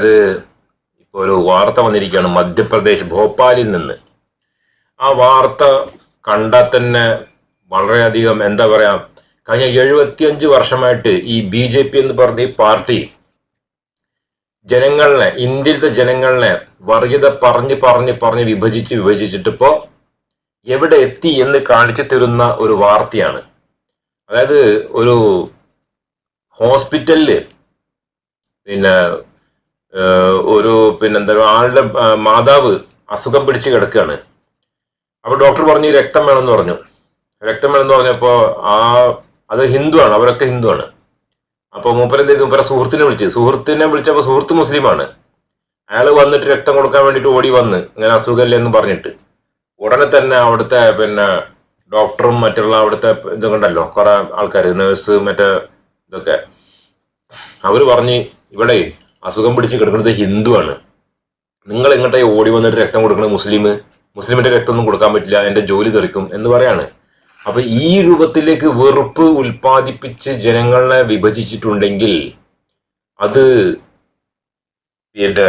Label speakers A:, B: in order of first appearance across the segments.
A: അതായത് ഇപ്പോൾ ഒരു വാർത്ത വന്നിരിക്കുകയാണ് മധ്യപ്രദേശ് ഭോപ്പാലിൽ നിന്ന്. ആ വാർത്ത കണ്ടാൽ തന്നെ വളരെയധികം എന്താ പറയാ കഴിഞ്ഞ എഴുപത്തിയഞ്ച് വർഷമായിട്ട് ഈ ബി ജെ പി എന്ന് പറഞ്ഞ ഈ പാർട്ടി ജനങ്ങളെ ഇന്ത്യയിലത്തെ ജനങ്ങളെ വർഗീയത പറഞ്ഞ് പറഞ്ഞ് പറഞ്ഞ് വിഭജിച്ച് വിഭജിച്ചിട്ടിപ്പോ എവിടെ എത്തി എന്ന് കാണിച്ചു തരുന്ന ഒരു വാർത്തയാണ്. അതായത് ഒരു ഹോസ്പിറ്റലിൽ പിന്നെ ഒരു പിന്നെന്താ ആളുടെ മാതാവ് അസുഖം പിടിച്ച് കിടക്കുകയാണ്. അപ്പൊ ഡോക്ടർ പറഞ്ഞു രക്തം വേണമെന്ന് പറഞ്ഞു. രക്തം വേണമെന്ന് പറഞ്ഞപ്പോ ആ അത് ഹിന്ദുവാണ് അവരൊക്കെ ഹിന്ദുവാണ്. അപ്പൊ മൂപ്പരെന്ത് ചെയ്തു? മൂപ്പരെ സുഹൃത്തിനെ വിളിച്ച്. സുഹൃത്തിനെ വിളിച്ചപ്പോ സുഹൃത്ത് മുസ്ലിമാണ്. അയാൾ വന്നിട്ട് രക്തം കൊടുക്കാൻ വേണ്ടിട്ട് ഓടി വന്ന് ഇങ്ങനെ അസുഖമില്ല? എന്ന് പറഞ്ഞിട്ട്. ഉടനെ തന്നെ അവിടുത്തെ പിന്നെ ഡോക്ടറും മറ്റുള്ള അവിടുത്തെ ഇതൊക്കെ ഉണ്ടല്ലോ കുറെ ആൾക്കാർ നേഴ്സ് മറ്റേ ഇതൊക്കെ. അവർ പറഞ്ഞ് ഇവിടെ അസുഖം പിടിച്ച് കിടക്കുന്നത് ആണ്. നിങ്ങൾ എങ്ങോട്ടേ ഓടി വന്നിട്ട് രക്തം കൊടുക്കുന്നത്? മുസ്ലിം. മുസ്ലിമിന്റെ രക്തം ഒന്നും കൊടുക്കാൻ പറ്റില്ല. എന്റെ ജോലി തെറിക്കും എന്ന് പറയാണ്. അപ്പൊ ഈ രൂപത്തിലേക്ക് വെറുപ്പ് ഉൽപ്പാദിപ്പിച്ച് ജനങ്ങളെ വിഭജിച്ചിട്ടുണ്ടെങ്കിൽ അത് പിന്നെ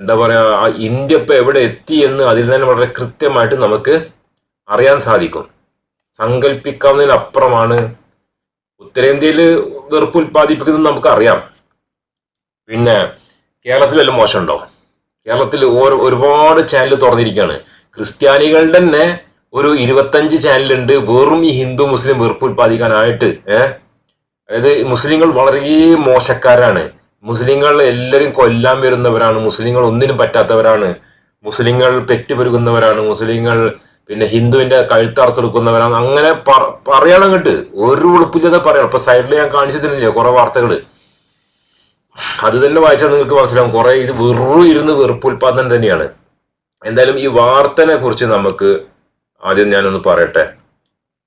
A: എന്താ പറയാ ആ ഇന്ത്യ ഇപ്പൊ എവിടെ എത്തി എന്ന് അതിൽ തന്നെ വളരെ കൃത്യമായിട്ട് നമുക്ക് അറിയാൻ സാധിക്കും. സങ്കല്പിക്കാവുന്നതിനപ്പുറമാണ് ഉത്തരേന്ത്യയിൽ വെറുപ്പ് ഉൽപ്പാദിപ്പിക്കുന്നത് നമുക്ക് അറിയാം. പിന്നെ കേരളത്തിൽ വല്ല മോശമുണ്ടോ? കേരളത്തിൽ ഓരോ ഒരുപാട് ചാനൽ തുറന്നിരിക്കുകയാണ്. ക്രിസ്ത്യാനികളുടെ തന്നെ ഒരു ഇരുപത്തഞ്ച് ചാനലുണ്ട് വെറും ഈ ഹിന്ദു മുസ്ലിം വെറുപ്പ് ഉൽപ്പാദിക്കാനായിട്ട് ഏഹ് അതായത് മുസ്ലിങ്ങൾ വളരെ മോശക്കാരാണ്. മുസ്ലിങ്ങൾ എല്ലാവരും കൊല്ലാൻ വരുന്നവരാണ്. മുസ്ലിങ്ങൾ ഒന്നിനും പറ്റാത്തവരാണ്. മുസ്ലിങ്ങൾ പെറ്റുപെരുകുന്നവരാണ്. മുസ്ലിങ്ങൾ പിന്നെ ഹിന്ദുവിന്റെ കഴുത്തറുത്തെടുക്കുന്നവരാണ് അങ്ങനെ പറ- പറയണം കേട്ട് ഒരു ഉളുപ്പില്ലാതെ പറയണം. ഇപ്പൊ സൈഡിൽ ഞാൻ കാണിച്ചു തരുന്നില്ലേ കുറെ വാർത്തകൾ. അത് തന്നെ വായിച്ചാൽ നിങ്ങൾക്ക് മനസ്സിലാവും. കുറെ ഇത് വെറും ഇരുന്ന് വെറുപ്പ് ഉൽപാദനം തന്നെയാണ്. എന്തായാലും ഈ വാർത്തനെ കുറിച്ച് നമുക്ക് ആദ്യം ഞാനൊന്ന് പറയട്ടെ.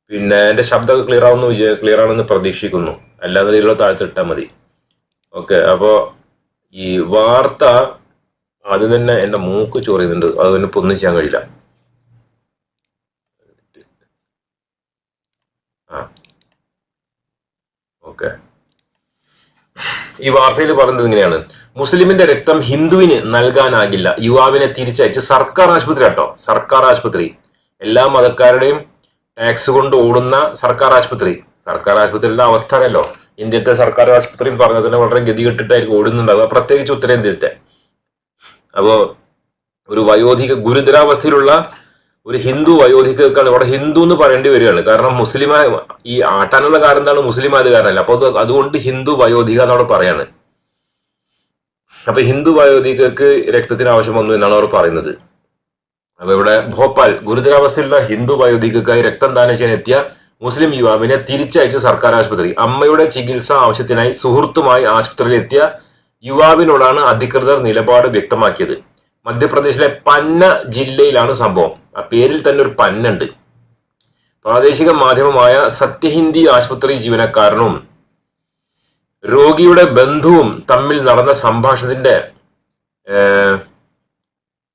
A: പിന്നെ എന്റെ ശബ്ദമൊക്കെ ക്ലിയർ ആവുന്ന വിജയ ക്ലിയർ ആണെന്ന് പ്രതീക്ഷിക്കുന്നു. അല്ലാതെ താഴ്ത്തിട്ടാൽ മതി. ഓക്കെ അപ്പോ ഈ വാർത്ത ആദ്യം തന്നെ എന്റെ മൂക്ക് ചോറിയുന്നുണ്ട്. അത് തന്നെ ഒന്നും ചെയ്യാൻ കഴിയില്ല. ആ ഓക്കെ. ഈ വാർത്തയിൽ പറഞ്ഞത് ഇങ്ങനെയാണ്. മുസ്ലിമിന്റെ രക്തം ഹിന്ദുവിന് നൽകാനാകില്ല. യുവാവിനെ തിരിച്ചയച്ച് സർക്കാർ ആശുപത്രി കേട്ടോ സർക്കാർ ആശുപത്രി. എല്ലാ മതക്കാരുടെയും ടാക്സ് കൊണ്ട് ഓടുന്ന സർക്കാർ ആശുപത്രി. സർക്കാർ ആശുപത്രിയുടെ അവസ്ഥ അല്ലല്ലോ ഇന്ത്യത്തെ സർക്കാർ ആശുപത്രി എന്ന് പറഞ്ഞാൽ തന്നെ വളരെ ഗതികെട്ടിട്ടായിരിക്കും ഓടുന്നുണ്ടാവുക പ്രത്യേകിച്ച് ഉത്തരേന്ത്യത്തെ അപ്പോ ഒരു വയോധിക ഗുരുതരാവസ്ഥയിലുള്ള ഒരു ഹിന്ദു അയോധ്യക്കാൾ ഇവിടെ ഹിന്ദു എന്ന് പറയേണ്ടി വരികയാണ്. കാരണം മുസ്ലിം ഈ ആട്ടാനുള്ള കാരണം എന്താണ്? മുസ്ലിം ആയത് കാരണമല്ല അപ്പൊ അതുകൊണ്ട് ഹിന്ദു വയോധിക എന്നവിടെ പറയാണ്. അപ്പൊ ഹിന്ദു വയോധികക്ക് രക്തത്തിന് ആവശ്യം വന്നു എന്നാണ് അവർ പറയുന്നത്. അപ്പൊ ഇവിടെ ഭോപ്പാൽ ഗുരുതരാവസ്ഥയിലുള്ള ഹിന്ദു വയോധികക്കായി രക്തം ദാനം ചെയ്യാൻ എത്തിയ മുസ്ലിം യുവാവിനെ തിരിച്ചയച്ച സർക്കാർ ആശുപത്രി. അമ്മയുടെ ചികിത്സ ആവശ്യത്തിനായി സുഹൃത്തുമായി ആശുപത്രിയിൽ എത്തിയ യുവാവിനോടാണ് അധികൃതർ നിലപാട് വ്യക്തമാക്കിയത്. മധ്യപ്രദേശിലെ പന്ന ജില്ലയിലാണ് സംഭവം. ആ പേരിൽ തന്നെ ഒരു പന്നുണ്ട്. പ്രാദേശിക മാധ്യമമായ സത്യഹിന്ദി ആശുപത്രി ജീവനക്കാരനും രോഗിയുടെ ബന്ധുവും തമ്മിൽ നടന്ന സംഭാഷണത്തിന്റെ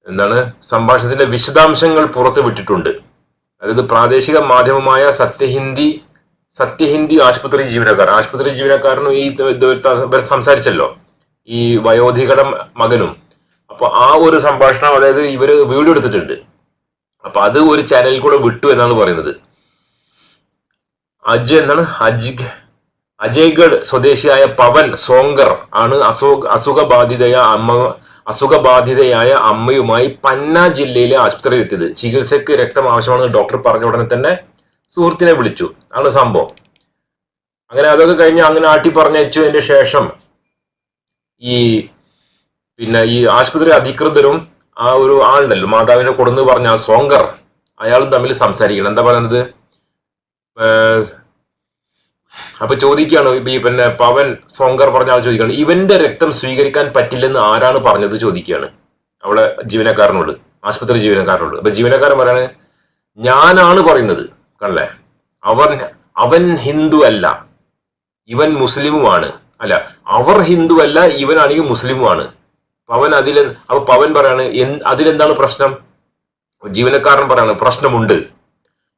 A: എന്താണ് സംഭാഷണത്തിന്റെ വിശദാംശങ്ങൾ പുറത്തു വിട്ടിട്ടുണ്ട്. അതായത് പ്രാദേശിക മാധ്യമമായ സത്യഹിന്ദി സത്യഹിന്ദി ആശുപത്രി ജീവനക്കാർ ആശുപത്രി ജീവനക്കാരനും ഈ സംസാരിച്ചല്ലോ ഈ വയോധികടം മകനും. അപ്പൊ ആ ഒരു സംഭാഷണം അതായത് ഇവർ വീഡിയോ എടുത്തിട്ടുണ്ട്. അപ്പൊ അത് ഒരു ചാനലിൽ കൂടെ വിട്ടു എന്നാണ് പറയുന്നത്. അജ് എന്നാണ് അജ് അജയ്ഗഡ് സ്വദേശിയായ പവൻ സോങ്കർ ആണ് അസുഖ അസുഖബാധിതയ അമ്മ അസുഖബാധിതയായ അമ്മയുമായി പന്ന ജില്ലയിലെ ആശുപത്രിയിൽ എത്തിയത്. ചികിത്സയ്ക്ക് രക്തം ആവശ്യമാണെന്ന് ഡോക്ടർ പറഞ്ഞ ഉടനെ തന്നെ സുഹൃത്തിനെ വിളിച്ചു. ആണ് സംഭവം. അങ്ങനെ അതൊക്കെ കഴിഞ്ഞ് അങ്ങനെ ആട്ടി പറഞ്ഞയച്ചതിന് ശേഷം ഈ പിന്നെ ഈ ആശുപത്രി അധികൃതരും ആ ഒരു ആളുണ്ടല്ലോ മാതാവിനെ കൊടുന്ന് പറഞ്ഞ ആ സോങ്കർ അയാളും തമ്മിൽ സംസാരിക്കണം. എന്താ പറയുന്നത്? അപ്പൊ ചോദിക്കുകയാണ് ഈ പിന്നെ പവൻ സോങ്കർ പറഞ്ഞ ആൾ ചോദിക്കുകയാണ് ഇവന്റെ രക്തം സ്വീകരിക്കാൻ പറ്റില്ലെന്ന് ആരാണ് പറഞ്ഞത് ചോദിക്കുകയാണ്. അവിടെ ജീവനക്കാരനോട് ആശുപത്രി ജീവനക്കാരനോട്. അപ്പൊ ജീവനക്കാരൻ പറയാണ് ഞാനാണ് പറയുന്നത് കണ്ടല്ലേ അവൻ അവൻ ഹിന്ദു അല്ല ഇവൻ മുസ്ലിമുമാണ്. അല്ല അവർ ഹിന്ദു അല്ല ഇവനാണെങ്കിൽ മുസ്ലിമുമാണ്. പവൻ അതിൽ അപ്പൊ പവൻ പറയാണ് "എന്ത്- അതിലെന്താണ് പ്രശ്നം? ജീവനക്കാരൻ പറയാണ് പ്രശ്നമുണ്ട്.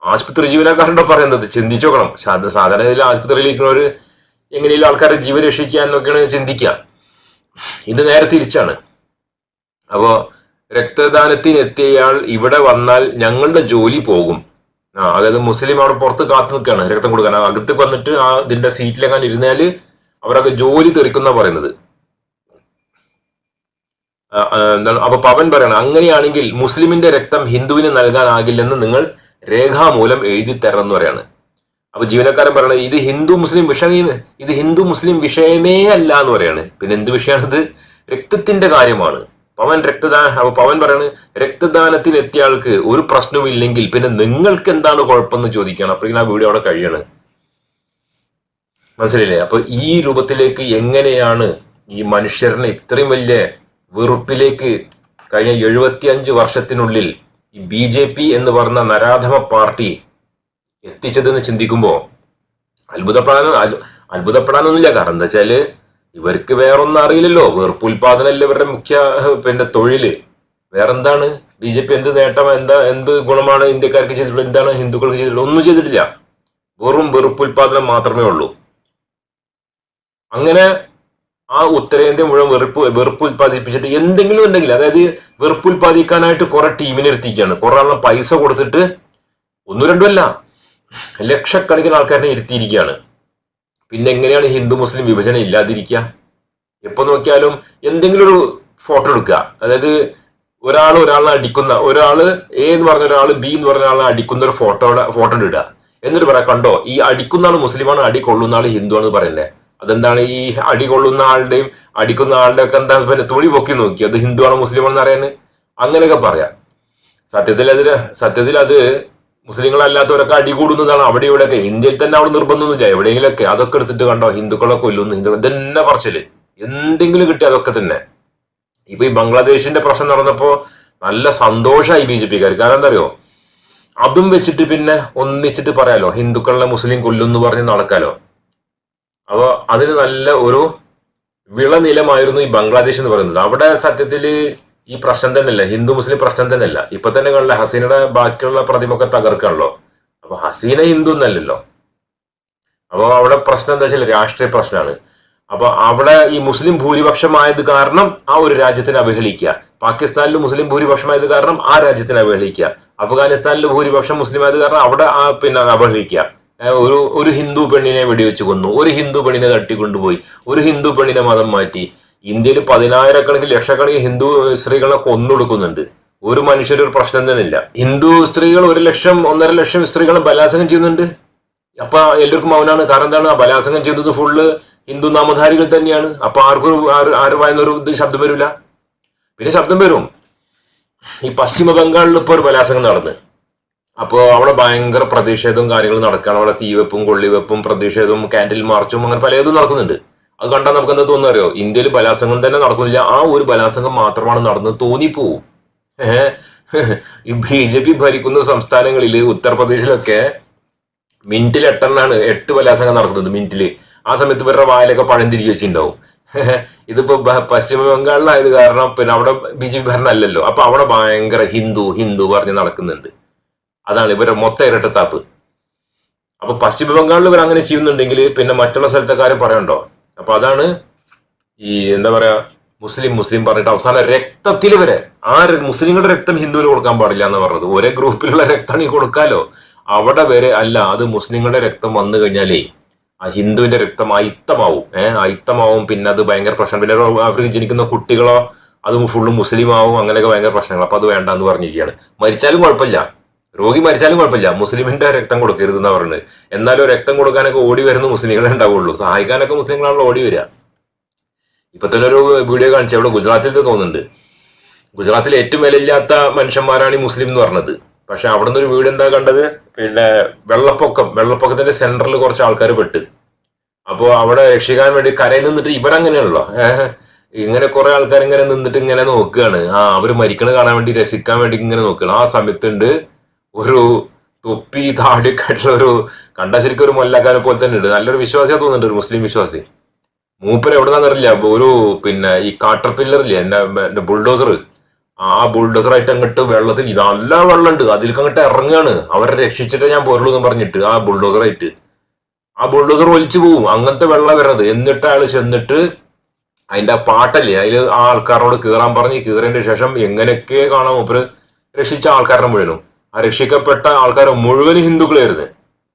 A: ആശുപത്രി ജീവനക്കാരന്റെ പറയുന്നത് ചിന്തിച്ചു നോക്കണം. സാധ- സാധാരണ ഇതിൽ ആശുപത്രിയിൽ ഇരിക്കുന്നവർ എങ്ങനെയും ആൾക്കാരെ ജീവൻ രക്ഷിക്കാൻ എന്നൊക്കെയാണ് ചിന്തിക്കുക. ഇത് നേരെ തിരിച്ചാണ്. അപ്പോ രക്തദാനത്തിന് എത്തിയയാൾ ഇവിടെ വന്നാൽ ഞങ്ങളുടെ ജോലി പോകും. ആ അതായത് മുസ്ലിം അവിടെ പുറത്ത് കാത്തു നിൽക്കുകയാണ് രക്തം കൊടുക്കാൻ. അകത്ത് വന്നിട്ട് ആ ഇതിന്റെ സീറ്റിലെങ്ങാൻ ഇരുന്നാൽ അവരൊക്കെ ജോലി തെറിക്കുന്ന പറയുന്നത്. അപ്പൊ പവൻ പറയണം അങ്ങനെയാണെങ്കിൽ മുസ്ലിമിന്റെ രക്തം ഹിന്ദുവിന് നൽകാനാകില്ലെന്ന് നിങ്ങൾ രേഖാമൂലം എഴുതി തരണം എന്ന് പറയാണ്. അപ്പൊ ജീവനക്കാരൻ പറയണത് ഇത് ഹിന്ദു മുസ്ലിം വിഷയം ഇത് ഹിന്ദു മുസ്ലിം വിഷയമേ അല്ല എന്ന് പറയാണ്. പിന്നെ എന്ത് വിഷയമാണിത്? രക്തത്തിന്റെ കാര്യമാണ്. പവൻ രക്തദാന അപ്പൊ പവൻ പറയാണ് രക്തദാനത്തിന് എത്തിയ ആൾക്ക് ഒരു പ്രശ്നവുമില്ലെങ്കിൽ പിന്നെ നിങ്ങൾക്ക് എന്താണ് കുഴപ്പമെന്ന് ചോദിക്കുകയാണ്. അപ്പോഴേക്കും ആ വീഡിയോ അവിടെ കഴിയാണ്. മനസ്സിലായില്ലേ? അപ്പൊ ഈ രൂപത്തിലേക്ക് എങ്ങനെയാണ് ഈ മനുഷ്യരനെ ഇത്രയും വലിയ വെറുപ്പിലേക്ക് കഴിഞ്ഞ എഴുപത്തിയഞ്ച് വർഷത്തിനുള്ളിൽ ഈ ബി ജെ പി എന്ന് പറഞ്ഞ നരാധമ പാർട്ടി എത്തിച്ചതെന്ന് ചിന്തിക്കുമ്പോൾ അത്ഭുതപ്പെടാൻ അത്ഭുതപ്പെടാനൊന്നുമില്ല. കാരണം എന്താ വെച്ചാൽ ഇവർക്ക് വേറൊന്നും അറിയില്ലല്ലോ. വെറുപ്പ് ഉൽപാദനമല്ല ഇവരുടെ മുഖ്യ പിന്നെ തൊഴിൽ. വേറെന്താണ്? ബി ജെ പി എന്ത് നേട്ടം എന്താ എന്ത് ഗുണമാണ് ഇന്ത്യക്കാർക്ക് ചെയ്തിട്ടുള്ളത്? എന്താണ് ഹിന്ദുക്കൾക്ക് ചെയ്തിട്ടുള്ളത്? ഒന്നും ചെയ്തിട്ടില്ല. വെറും വെറുപ്പ് ഉൽപാദനം മാത്രമേ ഉള്ളൂ. അങ്ങനെ ആ ഉത്തരേന്ത്യ മുഴുവൻ വെറുപ്പ് വെറുപ്പ് ഉൽപ്പാദിപ്പിച്ചിട്ട് എന്തെങ്കിലും ഉണ്ടെങ്കിൽ അതായത് വെറുപ്പ് ഉൽപ്പാദിക്കാനായിട്ട് കുറെ ടീമിനെ ഇരുത്തിക്കുകയാണ് കുറെ ആളെ പൈസ കൊടുത്തിട്ട് ഒന്നും രണ്ടുമല്ല ലക്ഷക്കണക്കിന് ആൾക്കാരെ ഇരുത്തിയിരിക്കുകയാണ്. പിന്നെ എങ്ങനെയാണ് ഹിന്ദു മുസ്ലിം വിഭജനം ഇല്ലാതിരിക്കുക? എപ്പോൾ നോക്കിയാലും എന്തെങ്കിലും ഒരു ഫോട്ടോ എടുക്കുക. അതായത് ഒരാൾ ഒരാളെ അടിക്കുന്ന ഒരാൾ എ എന്ന് പറഞ്ഞ ഒരാൾ ബി എന്ന് പറഞ്ഞ ഒരാളെ അടിക്കുന്ന ഒരു ഫോട്ടോയുടെ ഫോട്ടോ ഇടുക. എന്നിട്ട് പറയാം കണ്ടോ ഈ അടിക്കുന്ന ആൾ മുസ്ലിമാണ് അടി കൊള്ളുന്ന ആൾ ഹിന്ദു ആണെന്ന് പറയുന്നത്. അതെന്താണ് ഈ അടികൊള്ളുന്ന ആളുടെയും അടിക്കുന്ന ആളുടെ ഒക്കെ എന്താ പിന്നെ തൊഴി പൊക്കി നോക്കി? അത് ഹിന്ദു ആണോ മുസ്ലിം ആണെന്ന് അറിയാൻ അങ്ങനെയൊക്കെ പറയാം. സത്യത്തിൽ അത് സത്യത്തിൽ അത് മുസ്ലിങ്ങളല്ലാത്തവരൊക്കെ അടികൂടുന്നതാണ് അവിടെ ഇവിടെയൊക്കെ ഇന്ത്യയിൽ തന്നെ അവിടെ നിർബന്ധമൊന്നുമില്ല. എവിടെയെങ്കിലൊക്കെ അതൊക്കെ എടുത്തിട്ട് കണ്ടോ? ഹിന്ദുക്കളെ കൊല്ലുന്നു. ഹിന്ദു ഇതന്നെ പറച്ചിൽ. എന്തെങ്കിലും കിട്ടി അതൊക്കെ തന്നെ. ഇപ്പൊ ഈ ബംഗ്ലാദേശിന്റെ പ്രശ്നം നടന്നപ്പോ നല്ല സന്തോഷമായി ബി ജെ പിക്കാർ കാരണം എന്താ അറിയോ അതും വെച്ചിട്ട് പിന്നെ ഒന്നിച്ചിട്ട് പറയാലോ? ഹിന്ദുക്കളെ മുസ്ലിം കൊല്ലുന്നു പറഞ്ഞ് നടക്കാലോ? അപ്പൊ അതിന് നല്ല ഒരു വിളനിലമായിരുന്നു ഈ ബംഗ്ലാദേശ് എന്ന് പറയുന്നത്. അവിടെ സത്യത്തിൽ ഈ പ്രശ്നം തന്നെയല്ല ഹിന്ദു മുസ്ലിം പ്രശ്നം തന്നെയല്ല. ഇപ്പൊ തന്നെ കണ്ടില്ല ഹസീനയുടെ ബാക്കിയുള്ള പ്രതിമൊക്കെ തകർക്കാണല്ലോ. അപ്പൊ ഹസീന ഹിന്ദു എന്നല്ലല്ലോ. അപ്പൊ അവിടെ പ്രശ്നം എന്താ വെച്ചാൽ രാഷ്ട്രീയ പ്രശ്നമാണ് അപ്പൊ അവിടെ ഈ മുസ്ലിം ഭൂരിപക്ഷമായത് കാരണം ആ ഒരു രാജ്യത്തിനെ അവഹേളിക്കുക. പാകിസ്ഥാനിൽ മുസ്ലിം ഭൂരിപക്ഷമായത് കാരണം ആ രാജ്യത്തിനെ അവഹേളിക്കുക. അഫ്ഗാനിസ്ഥാനിൽ ഭൂരിപക്ഷം മുസ്ലിം ആയത് കാരണം അവിടെ ആ പിന്നെ അവഹേളിക്കുക. ഒരു ഒരു ഹിന്ദു പെണ്ണിനെ വെടിവെച്ച് കൊന്നു ഒരു ഹിന്ദു പെണ്ണിനെ തട്ടിക്കൊണ്ടുപോയി ഒരു ഹിന്ദു പെണ്ണിനെ മതം മാറ്റി. ഇന്ത്യയിൽ പതിനായിരക്കണക്കിന് ലക്ഷക്കണക്കിന് ഹിന്ദു സ്ത്രീകളെ കൊന്നൊടുക്കുന്നുണ്ട്. ഒരു മനുഷ്യരൊരു പ്രശ്നം തന്നെ ഇല്ല ഹിന്ദു സ്ത്രീകൾ ഒരു ലക്ഷം ഒന്നര ലക്ഷം സ്ത്രീകളെ ബലാത്സംഗം ചെയ്യുന്നുണ്ട്. അപ്പൊ എല്ലാവർക്കും മൗനാണ് കാരണം എന്താണ്? ആ ബലാത്സംഗം ചെയ്തത് ഫുള്ള് ഹിന്ദു നാമധാരികൾ തന്നെയാണ്. അപ്പൊ ആർക്കും ആര് വായുന്നൊരു ഇത് ശബ്ദം വരില്ല പിന്നെ ശബ്ദം വരും. ഈ പശ്ചിമ ബംഗാളിൽ ഇപ്പോൾ ഒരു ബലാത്സംഗം നടന്ന്. അപ്പോൾ അവിടെ ഭയങ്കര പ്രതിഷേധവും കാര്യങ്ങളും നടക്കുകയാണ്. അവിടെ തീവെപ്പും കൊള്ളിവെപ്പും പ്രതിഷേധവും കാൻഡിൽ മാർച്ചും അങ്ങനെ പലതും നടക്കുന്നുണ്ട്. അത് കണ്ടാൽ നമുക്ക് എന്താ തോന്നുന്നു അറിയോ ഇന്ത്യയിൽ ബലാത്സംഗം തന്നെ നടക്കുന്നില്ല. ആ ഒരു ബലാത്സംഗം മാത്രമാണ് നടന്നത്. തോന്നിപ്പോവും ഈ ബി ജെ പി ഭരിക്കുന്ന സംസ്ഥാനങ്ങളിൽ ഉത്തർപ്രദേശിലൊക്കെ മിനിറ്റിൽ എട്ടെണ്ണാണ് എട്ട് ബലാത്സംഗം നടക്കുന്നത് മിനിറ്റിൽ. ആ സമയത്ത് ഇവരുടെ വായിലൊക്കെ പഴം തിരികെ വെച്ചിട്ടുണ്ടാവും ഇതിപ്പോ പശ്ചിമ ബംഗാളിലായത് കാരണം പിന്നെ അവിടെ ബി ജെ പി ഭരണം അല്ലല്ലോ അപ്പൊ അവിടെ ഭയങ്കര ഹിന്ദു ഹിന്ദു പറഞ്ഞ് നടക്കുന്നുണ്ട്. അതാണ് ഇവരുടെ മൊത്തം ഇരട്ടത്താപ്പ്. അപ്പൊ പശ്ചിമ ബംഗാളിൽ ഇവർ അങ്ങനെ ചെയ്യുന്നുണ്ടെങ്കിൽ പിന്നെ മറ്റുള്ള സ്ഥലത്തെ കാര്യം പറയണ്ടോ? അപ്പൊ അതാണ് ഈ എന്താ പറയാ മുസ്ലിം മുസ്ലിം പറഞ്ഞിട്ട് അവസാനം രക്തത്തിൽ വരെ ആ മുസ്ലിങ്ങളുടെ രക്തം ഹിന്ദുവിന് കൊടുക്കാൻ പാടില്ല എന്ന് പറഞ്ഞത്. ഒരേ ഗ്രൂപ്പിലുള്ള രക്തം ഈ കൊടുക്കാലോ. അവിടെ വരെ അല്ല അത് മുസ്ലിങ്ങളുടെ രക്തം വന്നു കഴിഞ്ഞാലേ ആ ഹിന്ദുവിന്റെ രക്തം അയിത്തമാവും ഏഹ് അയിത്തമാവും പിന്നെ അത് ഭയങ്കര പ്രശ്നം. പിന്നെ അവർക്ക് ജനിക്കുന്ന കുട്ടികളോ അത് ഫുള്ള് മുസ്ലിം ആവും അങ്ങനെയൊക്കെ ഭയങ്കര പ്രശ്നങ്ങൾ അപ്പൊ അത് വേണ്ട എന്ന് പറഞ്ഞിരിക്കുകയാണ്. മരിച്ചാലും കുഴപ്പമില്ല. രോഗി മരിച്ചാലും കുഴപ്പമില്ല. മുസ്ലിമിന്റെ രക്തം കൊടുക്കരുത് എന്നാ പറയുന്നത് എന്നാലും രക്തം കൊടുക്കാനൊക്കെ ഓടി വരുന്ന മുസ്ലിങ്ങളെ ഉണ്ടാവുള്ളൂ. സഹായിക്കാനൊക്കെ മുസ്ലിങ്ങളാണല്ലോ ഓടി വരിക. ഇപ്പൊ തന്നെ ഒരു വീഡിയോ കാണിച്ചു. അവിടെ ഗുജറാത്തിൽ തോന്നുന്നുണ്ട്. ഗുജറാത്തിൽ ഏറ്റവും വിലയില്ലാത്ത മനുഷ്യന്മാരാണ് ഈ മുസ്ലിം എന്ന് പറഞ്ഞത്. പക്ഷെ അവിടെ ഒരു വീട് എന്താ കണ്ടത്? പിന്നെ വെള്ളപ്പൊക്കം. വെള്ളപ്പൊക്കത്തിന്റെ സെന്ററിൽ കുറച്ച് ആൾക്കാർ പെട്ട്. അപ്പോൾ അവിടെ രക്ഷിക്കാൻ വേണ്ടി കരയിൽ നിന്നിട്ട് ഇവരങ്ങനെയാണല്ലോ. ഇങ്ങനെ കുറെ ആൾക്കാർ ഇങ്ങനെ നിന്നിട്ട് ഇങ്ങനെ നോക്കുകയാണ്. ആ അവർ മരിക്കണ കാണാൻ വേണ്ടി രസിക്കാൻ വേണ്ടി ഇങ്ങനെ നോക്കുകയാണ്. ആ സമയത്തുണ്ട് ഒരു തൊപ്പി താടിക്കായിട്ടുള്ള ഒരു കണ്ട ശരിക്കും ഒരു മൊല്ലക്കാരെ പോലെ തന്നെ ഉണ്ട്. നല്ലൊരു വിശ്വാസിയാ തോന്നുന്നുണ്ട് ഒരു മുസ്ലിം വിശ്വാസി. മൂപ്പര് എവിടെന്നാന്നറിയില്ല ഒരു പിന്നെ ഈ കാട്ടർ പില്ലർ ഇല്ലേ? എന്റെ ബുൾഡോസർ ആ ബുൾഡോസർ ആയിട്ട് അങ്ങോട്ട് വെള്ളത്തിൽ നല്ല വെള്ളമുണ്ട്. അതിലേക്ക് അങ്ങോട്ട് ഇറങ്ങുകയാണ് അവരെ രക്ഷിച്ചിട്ടേ ഞാൻ പോരുള്ളൂ എന്ന് പറഞ്ഞിട്ട് ആ ബുൾഡോസർ ആയിട്ട്. ആ ബുൾഡോസർ ഒലിച്ചു പോവും. അങ്ങനത്തെ വെള്ളം വരുന്നത് എന്നിട്ട് അയാൾ ചെന്നിട്ട് അതിന്റെ ആ പാട്ടല്ലേ? അതിൽ ആ ആൾക്കാരോട് കീറാൻ പറഞ്ഞ് കീറേണ്ട ശേഷം എങ്ങനെയൊക്കെ കാണാൻ മൂപ്പര് രക്ഷിച്ച ആൾക്കാരനെ മുഴുവനും. ആ രക്ഷിക്കപ്പെട്ട ആൾക്കാർ മുഴുവൻ ഹിന്ദുക്കളായിരുന്നു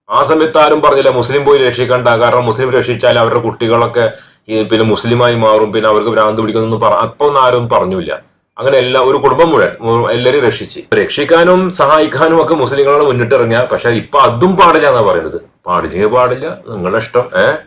A: ആ സമയത്ത് ആരും പറഞ്ഞില്ല മുസ്ലിം പോയി രക്ഷിക്കണ്ട. കാരണം മുസ്ലിം രക്ഷിച്ചാൽ അവരുടെ കുട്ടികളൊക്കെ പിന്നെ മുസ്ലിമായി മാറും പിന്നെ അവർക്ക് ഭ്രാന്ത് പിടിക്കുന്നു പറ അപ്പൊ ആരും പറഞ്ഞില്ല. അങ്ങനെ എല്ലാ ഒരു കുടുംബം മുഴുവൻ എല്ലാവരും രക്ഷിച്ച്. രക്ഷിക്കാനും സഹായിക്കാനും ഒക്കെ മുസ്ലിങ്ങളാണ് മുന്നിട്ടിറങ്ങിയ പക്ഷെ ഇപ്പൊ അതും പാടില്ല എന്നാ പറയുന്നത് പാടില്ലെങ്കിൽ പാടില്ല നിങ്ങളുടെ ഇഷ്ടം ഏഹ്